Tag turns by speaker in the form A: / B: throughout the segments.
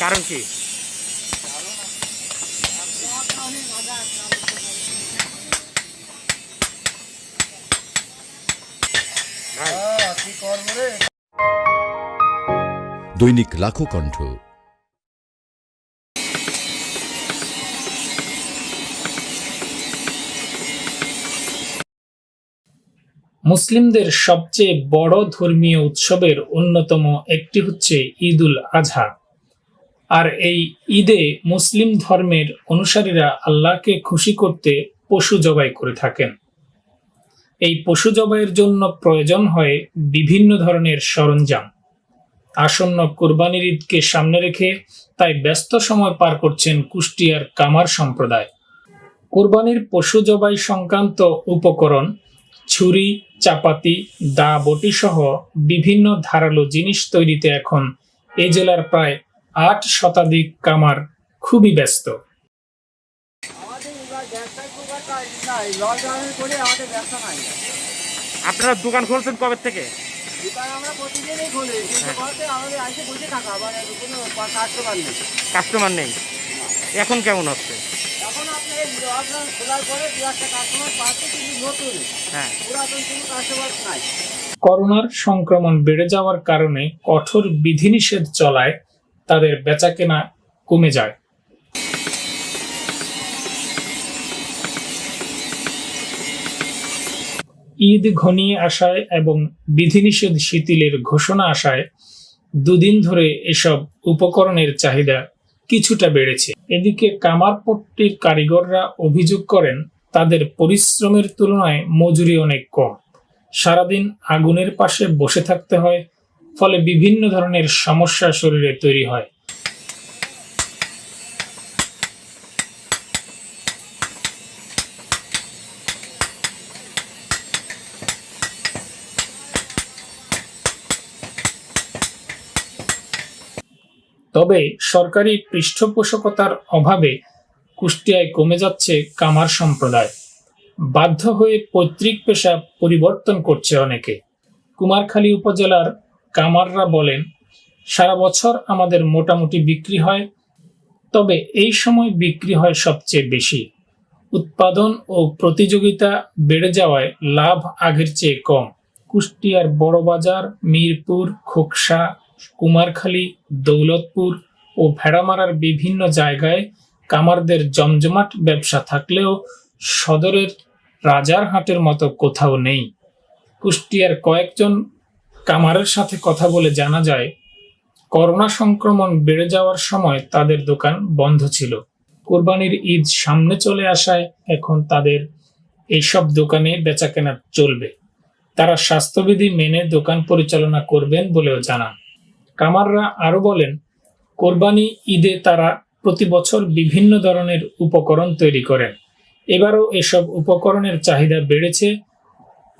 A: কারণ কি?
B: দৈনিক লাখো কণ্ঠ।
C: মুসলিমদের সবচেয়ে বড় ধর্মীয় উৎসবের অন্যতম একটি হচ্ছে ঈদ উল আজহা। আর এই ঈদে মুসলিম ধর্মের অনুসারীরা আল্লাহকে খুশি করতে পশু জবাই করে থাকেন। এই পশু জবাইয়ের জন্য প্রয়োজন হয় বিভিন্ন ধরনের সরঞ্জাম। আসন্ন কোরবানির ঈদকে সামনে রেখে তাই ব্যস্ত সময় পার করছেন কুষ্টিয়ার কামার সম্প্রদায়। কোরবানির পশু জবাই সংক্রান্ত উপকরণ, ছুরি, চাপাতি, দা, বটি সহ বিভিন্ন ধারালো জিনিস তৈরিতে এখন এ জেলার প্রায় আট শতাধিক কামার খুবই ব্যস্ত।
A: আপনারা দোকান খুলছেন কবে থেকে?
D: কাস্টমার নেই।
A: এখন কেমন হচ্ছে?
D: এখন আপনার খোলার পরে দু একটা কাস্টমার পাচ্ছে কিন্তু নতুন
A: হ্যাঁ।
D: পুরাতন কোনো কাস্টমার নাই
C: করোনার সংক্রমণ বেড়ে যাওয়ার কারণে কঠোর বিধিনিষেধ চলায় তাদের বেচাকেনা কমে যায়। ঈদ ঘনিয়ে আসায় এবং বিধিনিষেধ শিথিলের ঘোষণা আসায় দুদিন ধরে এসব উপকরণের চাহিদা কিছুটা বেড়েছে। এদিকে কামারপট্টির কারিগররা অভিযোগ করেন, তাদের পরিশ্রমের তুলনায় মজুরি অনেক কম। সারাদিন আগুনের পাশে বসে থাকতে হয় ফলে বিভিন্ন ধরনের সমস্যা শরীরে তৈরি হয়। তবে সরকারি পৃষ্ঠপোষকতার অভাবে কুষ্টিয়ায় কমে যাচ্ছে কামার সম্প্রদায়। বাধ্য হয়ে পৈতৃক পেশা পরিবর্তন করছে অনেকে। কুমারখালী উপজেলার কামাররা বলেন, সারা বছর আমাদের মোটামুটি বিক্রি হয়, তবে এই সময় বিক্রি হয় সবচেয়ে বেশি। উৎপাদন ও প্রতিযোগিতা বেড়ে যাওয়ায় লাভ আগের চেয়ে কম। কুষ্টিয়ার বড়বাজার, মিরপুর, খোকসা, কুমারখালী, দৌলতপুর ও ভেড়ামারার বিভিন্ন জায়গায় কামারদের জমজমাট ব্যবসা থাকলেও সদরের রাজারহাটের মতো কোথাও নেই। কুষ্টিয়ার কয়েকজন কামারের সাথে কথা বলে জানা যায়, করোনা সংক্রমণ বেড়ে যাওয়ার সময় তাদের দোকান বন্ধ ছিল। কোরবানির ঈদ সামনে চলে আসায় এখন তাদের এইসব দোকানে বেচাকেনা চলবে। তারা স্বাস্থ্যবিধি মেনে দোকান পরিচালনা করবেন বলেও জানান। কামাররা আরও বলেন, কোরবানি ঈদে তারা প্রতি বছর বিভিন্ন ধরনের উপকরণ তৈরি করেন। এবারও এসব উপকরণের চাহিদা বেড়েছে।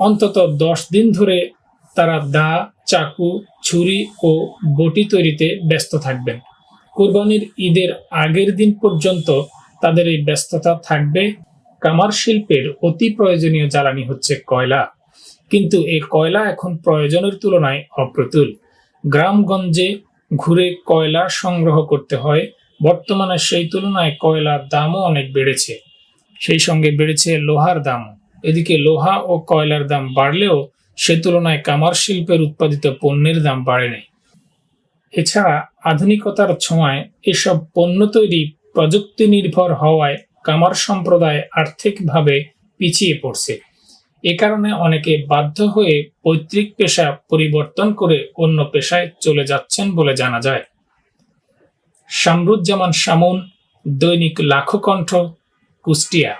C: অন্তত দশ দিন ধরে তারা দা, চাকু, ছুরি ও বটি তৈরিতে ব্যস্ত থাকবেন। কোরবানির ঈদের আগের দিন পর্যন্ত তাদের এই ব্যস্ততা থাকবে। কামার শিল্পের অতি প্রয়োজনীয় জ্বালানি হচ্ছে কয়লা। কিন্তু এই কয়লা এখন প্রয়োজনের তুলনায় অপ্রতুল। গ্রামগঞ্জে ঘুরে কয়লা সংগ্রহ করতে হয়। বর্তমানে সেই তুলনায় কয়লার দামও অনেক বেড়েছে। সেই সঙ্গে বেড়েছে লোহার দাম এদিকে লোহা ও কয়লার দাম বাড়লেও সে তুলনায় কামার শিল্পের উৎপাদিত পণ্যের দাম বাড়েনি এছাড়া আধুনিকতার ছোঁয়ায় এসব পণ্য তৈরি প্রযুক্তি নির্ভর হওয়ায় কামার সম্প্রদায় আর্থিকভাবে পিছিয়ে পড়ছে। এ কারণে অনেকে বাধ্য হয়ে পৈতৃক পেশা পরিবর্তন করে অন্য পেশায় চলে যাচ্ছেন বলে জানা যায়। শামরুজ্জামান শামুন দৈনিক লাখো কণ্ঠ, কুষ্টিয়া।